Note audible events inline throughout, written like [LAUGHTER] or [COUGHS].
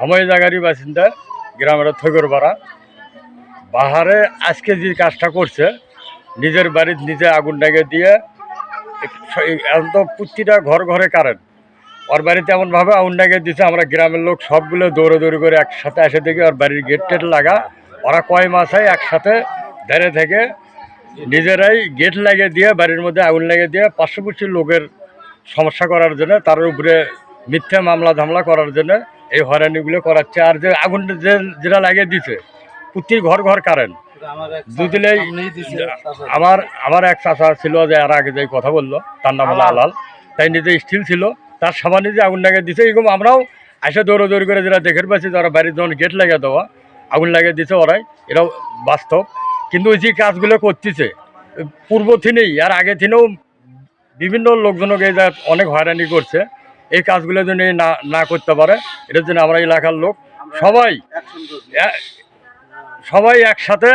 সময় জায়গারই বাসিন্দা, গ্রামের থৈগরপাড়া বাহারে আজকে যে কাজটা করছে, নিজের বাড়ির নিজে আগুন ডাকে দিয়ে এক- এই- এখন তো প্রতিটা ঘর ঘরে কারেন্ট ওর বাড়িতে এমনভাবে আগুন ডাকে দিছে, আমরা গ্রামের লোক সবগুলো দৌড়ে দৌড়ে করে একসাথে এসে দেখি ওর বাড়ির গেট টেট লাগা। ওরা কয় মাসায় একসাথে দাঁড়িয়ে থেকে নিজেরাই গেট লাগিয়ে দিয়ে, বাড়ির মধ্যে আগুন লাগিয়ে দিয়ে পার্শ্ববর্তী লোকের সমস্যা করার জন্য, তার উপরে মিথ্যা মামলা ধামলা করার জন্য এই হয়রানিগুলো করাচ্ছে আর যে আগুন যে যেটা লাগিয়ে দিছে প্রতি ঘর ঘর কারেন্ট। দুদিলেই আমার আমার এক চাচা ছিল যে আর আগে যে কথা বলল তার নাম হলো আলাল। তাই নিজে স্টিল ছিল। তার সামান্য যে আগুন লাগিয়ে দিছে। এরকম আমরাও এসে দৌড়ো দৌড়ি করে যেটা দেখে পাচ্ছি যারা বাড়ির যখন গেট লাগিয়ে দেওয়া আগুন লাগিয়ে দিছে ওরাই। এটাও বাস্তব। কিন্তু ওই যে কাজগুলো করতেছে পূর্ব থেকেই আর আগে থেকেও বিভিন্ন লোকজনকে অনেক হয়রানি করছে। এই কাজগুলো যেন না না করতে পারে। এটার জন্য আমরা এলাকার লোক সবাই সবাই একসাথে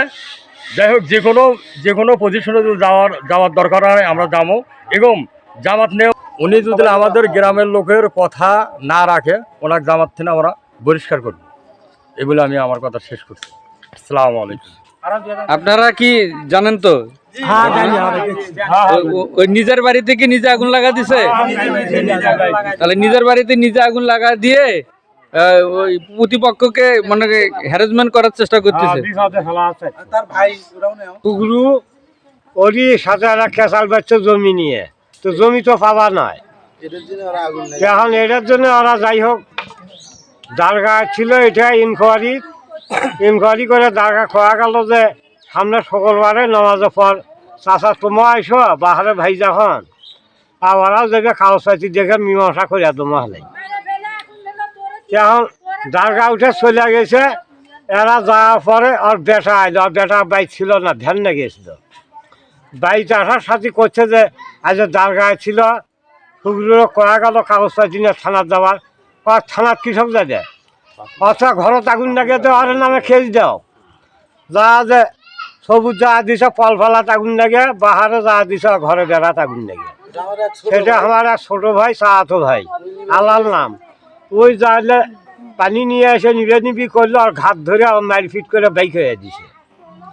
যাই হোক, যে কোনো যে কোনো পজিশনে যদি যাওয়ার যাওয়ার দরকার হয়, আমরা যাব। এবং জামাত নিয়ে উনি যদি আমাদের গ্রামের লোকের কথা না রাখে, ওনার জামাত থেকে আমরা পরিষ্কার করব। এগুলো আমি আমার কথা শেষ করছি। আসসালামু আলাইকুম। আপনারা কি জানেন তো ওই নিজের বাড়িতে কি নিজে আগুন লাগা দিছে? তাহলে নিজের বাড়িতে নিজে আগুন লাগা দিয়ে ওই প্রতিপক্ষকে মানে হ্যারাসমেন্ট করার চেষ্টা করতেছে। পুকুরু ওরই সাথে একটা খেসাল বাচ্চা জমি নিয়ে। তো জমি তো পাবা নয়। এখন এটার জন্য ওরা যাই হোক দারগা ছিল এটা ইনকোয়ারি ইনকোয়ারি করে দারগা খোয়া গেল যে সামনে শুক্রবারে নামাজের পর চাষা তোমা আইসো বাহারে ভাই যখন ওরাও যাবে কাগজ পাতি দেখে মীমাংসা করিয়া তোমা হলে এখন দারগা উঠে চলে গেছে, এরা যাওয়ার পরে আর বেটা আইলো, আর বেটা বাইক ছিল না, ধ্যান না গেছিল। বাইক আসার সাথে করছে যে, আজ দারগায় ছিল সেগুলো করা গেল কাগজ পাতি না থানার যাওয়ার। আর থানার কৃষক যাবে অথবা ঘরত আগুন লাগে তো আর নামে খেয়ে দাও যা যে সবুজ যা দিছ ফল ফলাত আগুন লাগে বাহারে যা দিছ ঘরে বেড়াত আগুন লাগে সেটা আমার এক ছোট ভাই চাহাতো ভাই আলাল নাম। ওই যাইলে পানি নিয়ে এসে নিবে নিবি করল আর ঘাট ধরে আর মারি ফিট করে বাইক হয়ে দিছে।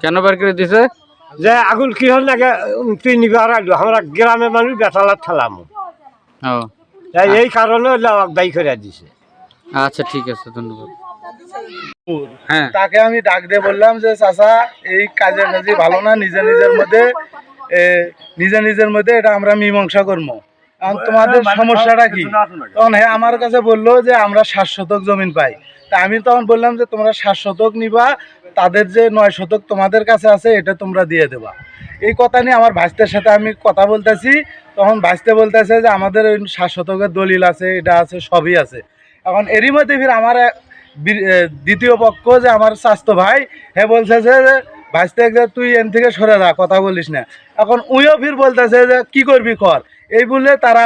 কেন বার করে দিছে? যে আগুন কি হল লাগে তুই নিবে আর। আমরা গ্রামের মানুষ বেতালার ঠেলাম। এই কারণে বাইক করে দিছে। আচ্ছা ঠিক আছে ধন্যবাদ। হ্যাঁ তাকে আমি ডাক দিয়ে বললাম যে চাচা এই কাজের কাজে ভালো না নিজে নিজের মধ্যে এ, নিজে নিজের মধ্যে এটা আমরা মীমাংসা করব। এখন তোমাদের সমস্যাটা কি? তখন হ্যাঁ আমার কাছে বলল যে আমরা সাত শতক জমিন পাই। তা আমি তখন বললাম যে তোমরা সাত শতক নিবা তাদের যে নয় শতক তোমাদের কাছে আছে এটা তোমরা দিয়ে দেবা। এই কথা নিয়ে আমার ভাইস্তের সাথে আমি কথা বলতেছি। তখন ভাইস্তে বলতেছে যে আমাদের ওই সাত শতকের দলিল আছে এটা আছে সবই আছে। এখন এরই মধ্যে ফির আমার দ্বিতীয় পক্ষ যে আমার স্বাস্থ্য ভাই, হে বলছে যে ভাইস্তে যে তুই এন থেকে সরে যা, কথা বলিস না। এখন উইও ফির বলতেছে যে, কি করবি কর? এই বললে তারা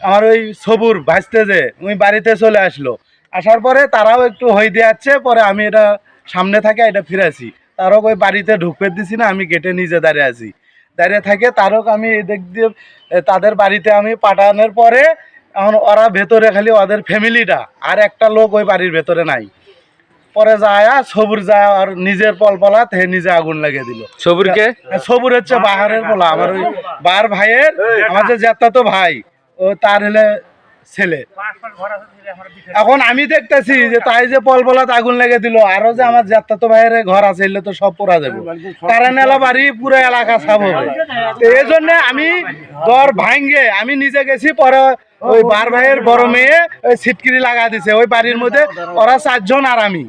আমার ওই সবুর ভাইস্তে যে উই বাড়িতে চলে আসলো। আসার পরে তারাও একটু হই যাচ্ছে পরে আমি এটা সামনে থাকে এটা ফিরেছি তারও ওই বাড়িতে ঢুকতে দিছি না, আমি গেটে নিজে দাঁড়িয়ে আছি। দাঁড়িয়ে থাকে তারও আমি এদিক দিয়ে তাদের বাড়িতে আমি পাঠানোর পরে এখন ওরা ভেতরে খালি ওদের ফ্যামিলিটা আর একটা লোক ওই বাড়ির ভেতরে নাই। পরে যায় সবুর যায় আর নিজের পলপলাত হে নিজে আগুন লাগিয়ে দিল। সবুরকে সবুর হচ্ছে বাহারের বলা আমার ওই বার ভাইয়ের আমাদের জ্যাঠা তো ভাই ও তার হলে ছেলে। এখন আমি দেখতেছি যে তাই যে পলপলাত আগুন লেগে দিল আরও যে আমার জ্যাঠা তো ভাইয়ের ঘর আছে এলে তো সব পোড়া যাবে কারণ এলা বাড়ি পুরো এলাকা সাব হবে। এই জন্য আমি দর ভাঙ্গে আমি নিজে গেছি পরে ওই বার ভাইয়ের বড় মেয়ে ওই ছিটকিরি লাগা দিছে। ওই বাড়ির মধ্যে ওরা চারজন আর আমি।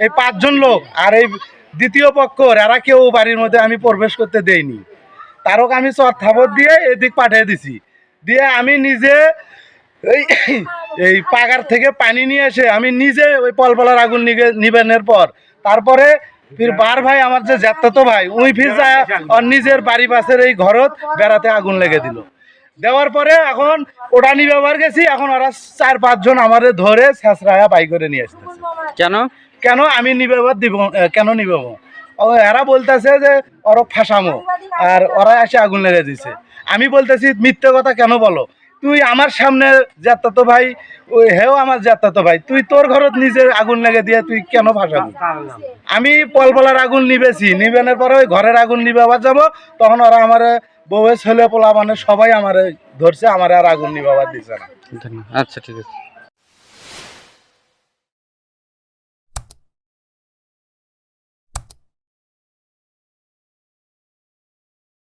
এই পাঁচজন লোক। আর এই দ্বিতীয় পক্ষ এরা কেউ বাড়ির মধ্যে আমি প্রবেশ করতে দেইনি। তারক আমি চর থাপর দিয়ে এদিক পাঠিয়ে দিছি। দিয়ে আমি নিজে এই [COUGHS] এই পাগার থেকে পানি নিয়ে এসে আমি নিজে ওই পলপলার আগুন নিবেনের পর তারপরে ফির বার ভাই আমার যে তো ভাই উই ফির যায় নিজের বাড়ি পাশের এই ঘরত বেড়াতে আগুন লেগে দিল। দেওয়ার পরে এখন ওটা নিয়ে ব্যবহার গেছি এখন ওরা চার পাঁচজন আমাদের ধরে শেষরায়া পাই করে নিয়ে আসতেছে। কেন? কেন আমি নিবে দিব কেন নিবে এরা বলতেছে যে ওরা ফাঁসামো আর ওরা এসে আগুন লেগে দিছে। আমি বলতেছি মিথ্যে কথা কেন বলো? তুই আমার সামনে যাত্রা তো ভাই ওই হেও আমার তো ভাই তুই তোর ঘরত নিজের আগুন লেগে দিয়ে তুই কেন ফাঁসাবো? আমি পলপলার আগুন নিবেছি নিবেনের পরে ওই ঘরের আগুন নিবে আবার যাব তখন ওরা আমার বউয়ের ছেলে পোলা মানে সবাই আমারে ধরছে, আমার আর আগুন নিবাবার দিচ্ছে না। আচ্ছা ঠিক আছে।